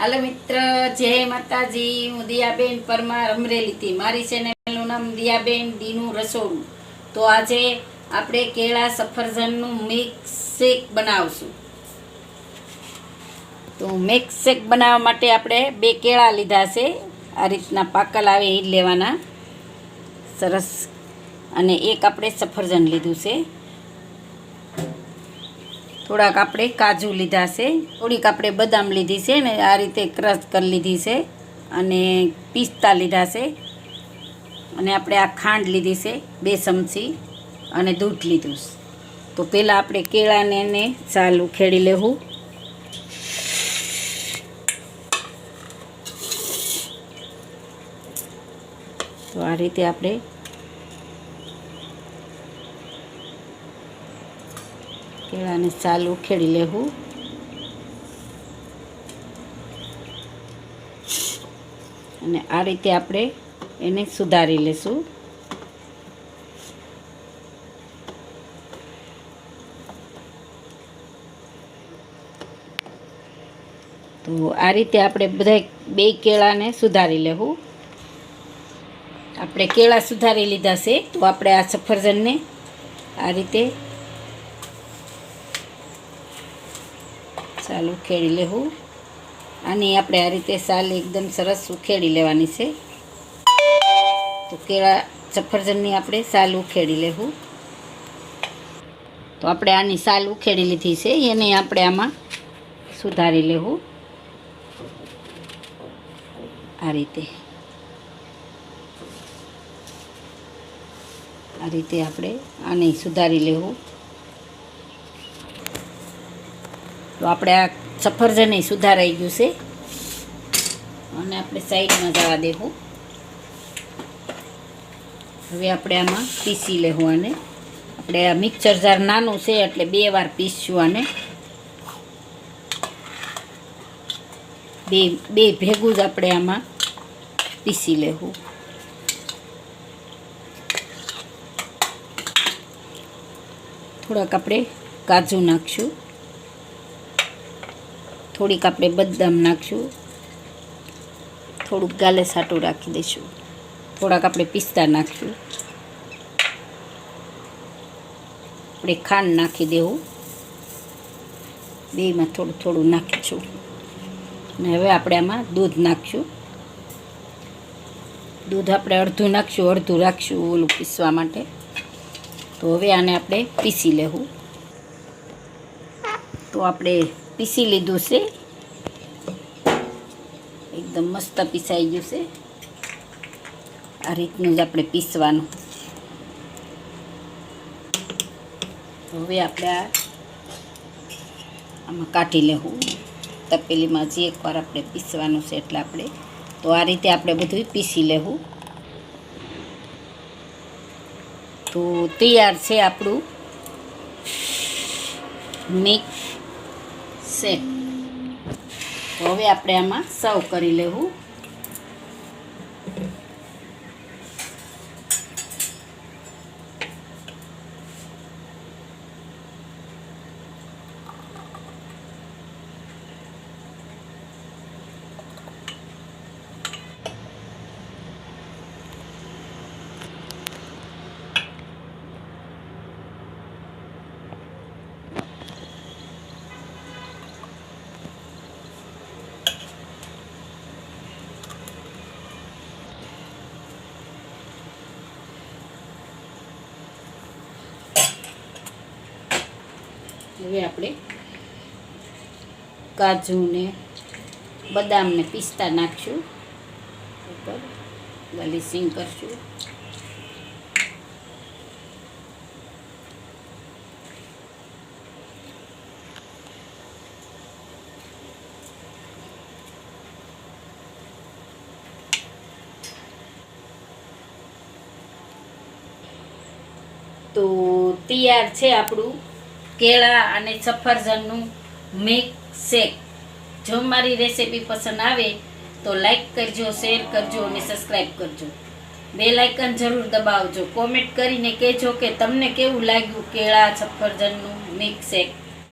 હાલો મિત્ર, જય માતાજી. હું દિયાબેન પરમાર અમરેલીથી. મારી ચેનલનું નામ દિયાબેન દીનું રસોડું. તો આજે આપણે કેળા સફરજનનું મિક્સ શેક બનાવશું. તો મિક્સ શેક બનાવવા માટે આપણે બે કેળા લીધા છે. આ રીતના પાકલ આવે એ લેવાના. સરસ. અને એક આપણે સફરજન લીધું છે. થોડાક આપણે કાજુ લીધા છે. થોડીક આપણે બદામ લીધી છે ને આ રીતે ક્રશ કરી લીધી છે અને પિસ્તા લીધા છે. અને આપણે આ ખાંડ લીધી છે બે ચમચી અને દૂધ લીધું છે. તો પહેલાં આપણે કેળાને એને સાલ ઉખેડી લેવું. તો આ રીતે આપણે કેળાને ચાલ ઉખેડી લેવું. અને આ રીતે આપણે એને સુધારી લેશું. તો આ રીતે આપણે બધા બે કેળાને સુધારી લેવું. આપણે કેળા સુધારી લીધા છે, તો આપણે આ સફરજનને આ રીતે સાલ ઉખેડી લેવું. આની આપણે આ રીતે સાલ એકદમ સરસ ઉખેડી લેવાની છે. તો કેળા સફરજનની આપણે સાલ ઉખેડી લેવું. તો આપણે આની સાલ ઉખેડી લીધી છે. એને આપણે આમાં સુધારી લેવું. આ રીતે. આ રીતે આપણે આને સુધારી લેવું. તો આપણે આ સફરજન સુધારાઈ ગયું છે. અને આપણે સાઈડમાં જવા દેવું. હવે આપણે આમાં પીસી લેવું આને. આપણે આ મિક્સર જાર નાનું છે એટલે બે વાર પીસશું આને. બે બે ભેગું જ આપણે આમાં પીસી લેવું. થોડાક આપણે કાજુ નાખશું. થોડીક આપણે બદામ નાખશું. થોડુંક ગાલે સાટું રાખી દઈશું. થોડાક આપણે પિસ્તા નાખશું. આપણે ખાંડ નાખી દેવું. બેમાં થોડું થોડું નાખીશું. અને હવે આપણે આમાં દૂધ નાખશું. દૂધ આપણે અડધું નાખશું, અડધું રાખશું ઓલું પીસવા માટે. તો હવે આને આપણે પીસી લેવું. તો આપણે પીસી લીધું છે. એકદમ મસ્ત પીસાઈ ગયું છે. આ રીતનું જ આપણે પીસવાનું. હવે આપણે આ આમાં કાઢી લેવું. તપેલીમાં જે એકવાર આપણે પીસવાનું છે એટલે આપણે તો આ રીતે આપણે બધું પીસી લેવું. તો તૈયાર છે આપણું મિક્સ શેક તો હવે આપણે આમાં સર્વ કરી લેવું. હવે આપણે કાજુ ને બદામ ને પિસ્તા નાખશું ઉપર ગાર્લિશિંગ કરશું. તો તૈયાર છે આપણું કેળા અને સફરજનનું મિક્સ શેક જો મારી રેસીપી પસંદ આવે તો લાઈક કરજો શેર કરજો અને સબસ્ક્રાઈબ કરજો. બે લાઇકન જરૂર દબાવજો. કોમેન્ટ કરીને કહેજો કે તમને કેવું લાગ્યું કેળા, સફરજનનું મિક્સ શેક